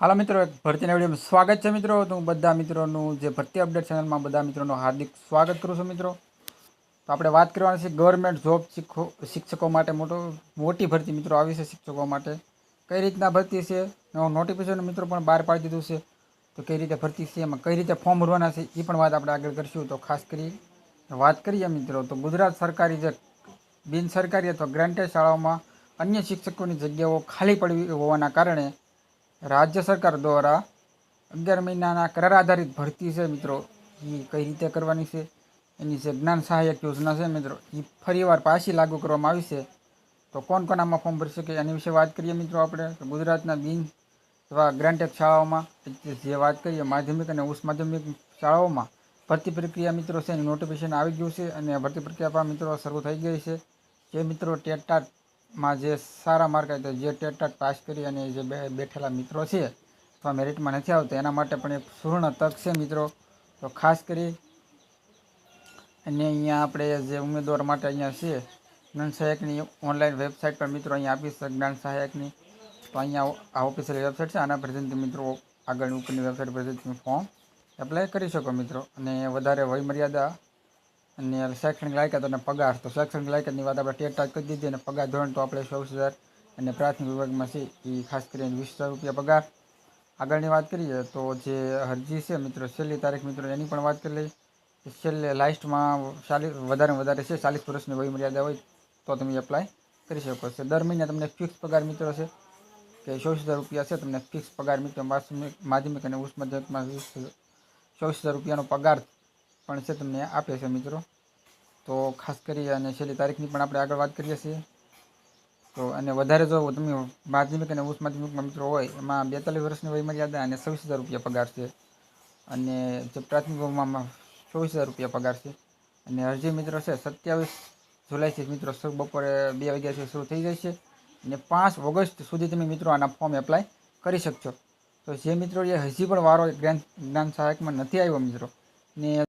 હાલો મિત્રો, એક ભરતીના વિડીયોમાં સ્વાગત છે મિત્રો. તો હું બધા મિત્રોનું જે ભરતી અપડેટ ચેનલમાં બધા મિત્રોનું હાર્દિક સ્વાગત કરું છું મિત્રો. તો આપણે વાત કરવાની છે ગવર્મેન્ટ જોબ શીખો, શિક્ષકો માટે મોટો, મોટી ભરતી મિત્રો આવી છે શિક્ષકો માટે. કઈ રીતના ભરતી છે? નોટિફિકેશન મિત્રો પણ બહાર પાડી દીધું છે. તો કઈ રીતે ભરતી છે, એમાં કઈ રીતે ફોર્મ ભરવાના છે એ પણ વાત આપણે આગળ કરીશું. તો ખાસ કરી વાત કરીએ મિત્રો, તો ગુજરાત સરકારી જે બિન સરકારી અથવા ગ્રાન્ટેડ શાળાઓમાં અન્ય શિક્ષકોની જગ્યાઓ ખાલી પડી હોવાના કારણે રાજ્ય સરકાર દ્વારા અગિયાર મહિનાના કરાર આધારિત ભરતી છે મિત્રો. એ કઈ રીતે કરવાની છે? એની જે જ્ઞાન સહાયક યોજના છે મિત્રો એ ફરીવાર પાછી લાગુ કરવામાં આવી છે. તો કોણ કોણ આમાં ફોર્મ ભરી શકે એની વિશે વાત કરીએ મિત્રો આપણે. ગુજરાતના બિન એવા ગ્રાન્ટેડ શાળાઓમાં, જે વાત કરીએ માધ્યમિક અને ઉચ્ચ માધ્યમિક શાળાઓમાં, ભરતી પ્રક્રિયા મિત્રો છે એનું નોટિફિકેશન આવી ગયું છે અને ભરતી પ્રક્રિયા પણ મિત્રો શરૂ થઈ ગઈ છે. જે મિત્રો ટેટાટમાં જે સારા માર્ક આવે તો જે ટેટાટ પાસ કરી અને જે બેઠેલા મિત્રો છે અથવા મેરિટમાં નથી આવતા. એના માટે પણ એક સુવર્ણ તક છે મિત્રો. તો ખાસ કરી અને અહીંયા આપણે જે ઉમેદવાર માટે અહીંયા છે જ્ઞાન સહાયકની ઓનલાઈન વેબસાઇટ પર મિત્રો અહીંયા આપી છે, જ્ઞાન સહાયકની. તો અહીંયા આ ઓફિશિયલ વેબસાઇટ છે, આના પર મિત્રો આગળની ઉપરની વેબસાઇટ પરથી ફોર્મ એપ્લાય કરી શકો મિત્રો. અને વધારે વય મર્યાદા અને શૈક્ષણિક લાયકાત અને પગાર. તો શૈક્ષણિક લાયકાતની વાત આપણે ટેટ કરી દીધી અને પગાર ધોરણ તો આપણે ચોવીસ હજાર અને પ્રાથમિક વિભાગમાં છે એ ખાસ કરીને વીસ હજાર રૂપિયા પગાર. આગળની વાત કરીએ તો જે અરજી છે મિત્રો, છેલ્લી તારીખ મિત્રો એની પણ વાત કરી લઈએ. છેલ્લે લાસ્ટમાં ચાલીસ વધારે વધારે છે ચાલીસ વર્ષની વય મર્યાદા હોય તો તમે એપ્લાય કરી શકો છો. દર મહિને તમને ફિક્સ પગાર મિત્રો છે કે ચોવીસ હજાર રૂપિયા છે, તમને ફિક્સ પગાર મિત્રો માધ્યમિક અને ઉચ્ચ માધ્યમિકમાં વીસ ચોવીસ હજાર રૂપિયાનો પગાર પણ છે તમને આપે છે મિત્રો. તો ખાસ કરી અને છેલ્લી તારીખની પણ આપણે આગળ વાત કરીએ છીએ. તો અને વધારે જો તમે માધ્યમિક અને ઉચ્ચ માધ્યમિકમાં મિત્રો હોય, એમાં બેતાલીસ વર્ષની વયમર્યાદા અને છવ્વીસ હજાર રૂપિયા પગાર છે. અને જે પ્રાથમિકમાં ચોવીસ હજાર રૂપિયા પગાર છે. અને અરજી મિત્રો છે, સત્યાવીસ જુલાઈથી મિત્રો બપોરે બે વાગ્યાથી શરૂ થઈ જાય છે. અને પાંચ ઓગસ્ટ સુધી તમે મિત્રો આના ફોર્મ એપ્લાય કરી શકશો. તો જે મિત્રો એ હજી પણ વારો જ્ઞાન જ્ઞાન સહાયકમાં નથી આવ્યો મિત્રો. ને